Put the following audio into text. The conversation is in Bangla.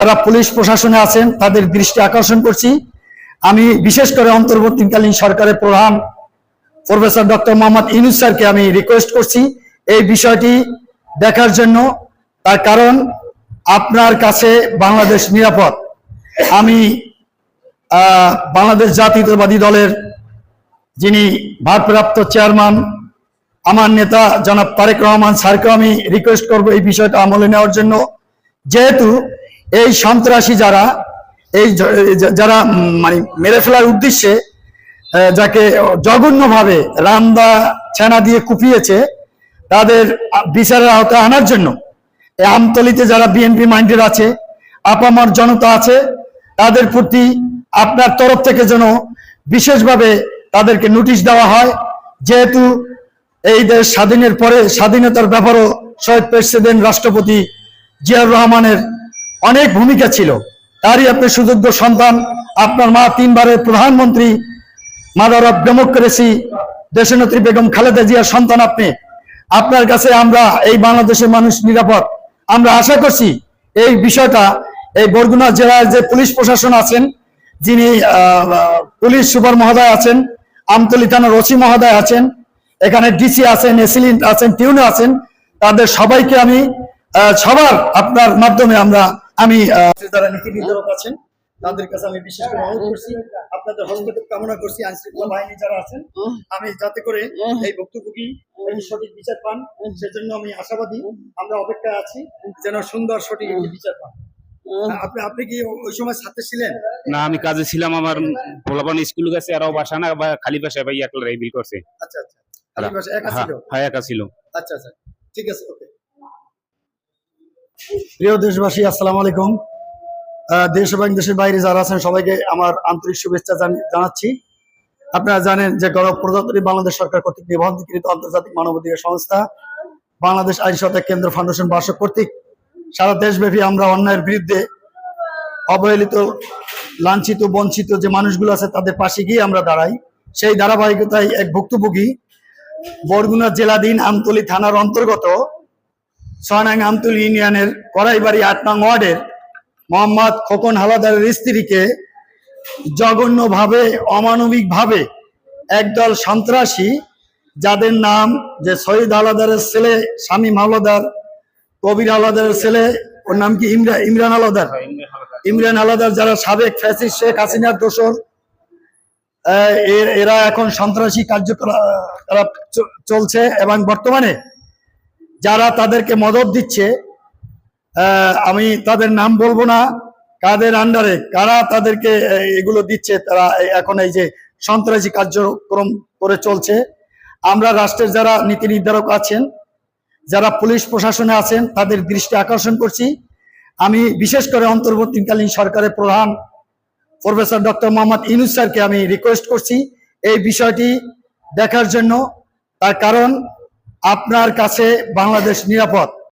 যারা পুলিশ প্রশাসনে আছেন, তাদের দৃষ্টি আকর্ষণ করছি। আমি বিশেষ করে অন্তর্বর্তীকালীন সরকারের প্রধান প্রফেসর ডক্টর মোহাম্মদ ইনুস স্যারকে আমি রিকোয়েস্ট করছি এই বিষয়টি দেখার জন্য, তার কারণ আপনার কাছে বাংলাদেশ নিরাপদ। আমি বাংলাদেশ জাতীয়তাবাদী দলের যিনি ভারপ্রাপ্ত চেয়ারম্যান, আমার নেতা জনাব তারেক রহমান স্যারকেও আমি রিকোয়েস্ট করব এই বিষয়টা আমলে নেওয়ার জন্য। যেহেতু এই সন্ত্রাসী যারা, এই যারা মানে মেরে ফেলার উদ্দেশ্যে যাকে জঘন্যভাবে রামদা ছেনা দিয়ে কুপিয়েছে, তাদের বিচারের আওতায় আনার জন্য আমতলিতে যারা বিএনপি মাইন্ডেড আছে, আপামার জনতা আছে, তাদের প্রতি আপনার তরফ থেকে যেন বিশেষভাবে তাদেরকে নোটিশ দেওয়া হয়, যেহেতু এই দেশ স্বাধীনের পরে স্বাধীনতার ব্যাপারও শহীদ প্রেসিডেন্ট রাষ্ট্রপতি জিয়াউর রহমানের অনেক ভূমিকা ছিল। তারই আপনি সুযোগ্য সন্তান। আপনার মা তিনবারের প্রধানমন্ত্রী মাদার অফ ডেমোক্রেসি দেশনেত্রী বেগম খালেদা জিয়ার সন্তান আপনি। আপনার কাছে আমরা এই বাংলাদেশের মানুষ নিরাপদ। আমরা আশা করছি এই বিষয়টা, এই বরগুনা জেলার যে পুলিশ প্রশাসন আছেন, যিনি পুলিশ সুপার মহোদয় আছেন, আমতলী থানার ওসি মহোদয় আছেন, এখানে ডিসি আছেন, এসিলিন আছেন টিউনে আছেন, তাদের সবাইকে আমি সবার আপনার মাধ্যমে আমরা আমি যারা নীতি নির্ধারক আছেন তাদের কাছে আমি বিশেষ করে অনুরোধ করছি আপনাদের হস্তক্ষেপ কামনা করছি আইন শৃঙ্খলা বাহিনী যারা আছেন আমি যাতে করে এই ভুক্তভোগী সঠিক বিচার পান সেজন্য আমি আশাবাদী আমরা অপেক্ষায় আছি যেন সুন্দর সঠিক একটি বিচার পান। আপনি আপনি কি ওই সময় ছাত্র ছিলেন? না আমি কাজে ছিলাম আমার পোলাপান স্কুল গেছে আর বাসা না বা খালি বাসায় ভাই একলা বিল করছে। আচ্ছা আচ্ছা। খালি বাসা একা হ্যাঁ ছিল? হ্যাঁ, একা ছিল। আচ্ছা আচ্ছা। ঠিক আছে ওকে। প্রিয় দেশবাসী, আসসালামু আলাইকুম। দেশ এবং দেশের বাইরে যারা আছেন, সবাইকে আমার আন্তরিক শুভেচ্ছা জানাচ্ছি। আপনারা জানেন যে গৌরব প্রজাতন্ত্রী বাংলাদেশ সরকার কর্তৃক নিবন্ধীকৃত আন্তর্জাতিক মানবাধিকার সংস্থা বাংলাদেশ আইন সহায়তা কেন্দ্র ফাউন্ডেশন বার্ষক কর্তৃক সারা দেশব্যাপী আমরা অন্যায়ের বিরুদ্ধে অবহেলিত, লাঞ্ছিত, বঞ্চিত যে মানুষগুলো আছে, তাদের পাশে গিয়ে আমরা দাঁড়াই। সেই ধারাবাহিকতায় এক ভুক্তভোগী, বরগুনা জেলাধীন আমতলী থানার অন্তর্গত ছয়নাং আমতলী ইউনিয়নের কড়াইবাড়ি আট নং ওয়ার্ডের মোহাম্মদ খোকন হালাদারের স্ত্রীকে জঘন্যভাবে অমানবিকভাবে একদল সন্ত্রাসী যাদের নাম যে শহীদ হালাদারের ছেলে শামীম হালাদার কবির হালাদারের ছেলে ওর নাম কি ইমরা ইমরান হালাদার? ইমরান হালাদার। যারা সাবেক ফ্যাসিস্ট শেখ হাসিনার দোসর এ- এরা এখন সন্ত্রাসী কার্যকলাপ চলছে এবং বর্তমানে যারা তাদেরকে মদত দিচ্ছে আমি তাদের নাম বলব না, কাদের আন্ডারে, কারা তাদেরকে এগুলো দিচ্ছে, তারা এখন এই যে সন্ত্রাসী কার্যক্রম করে চলছে। আমরা রাষ্ট্রের যারা নীতি নির্ধারক আছেন, যারা পুলিশ প্রশাসনে আছেন, তাদের দৃষ্টি আকর্ষণ করছি। আমি বিশেষ করে অন্তর্বর্তীকালীন সরকারের প্রধান প্রফেসর ডক্টর মোহাম্মদ ইনুস স্যারকে আমি রিকোয়েস্ট করছি এই বিষয়টি দেখার জন্য। তার কারণ আপনার কাছে বাংলাদেশ নিরাপদ।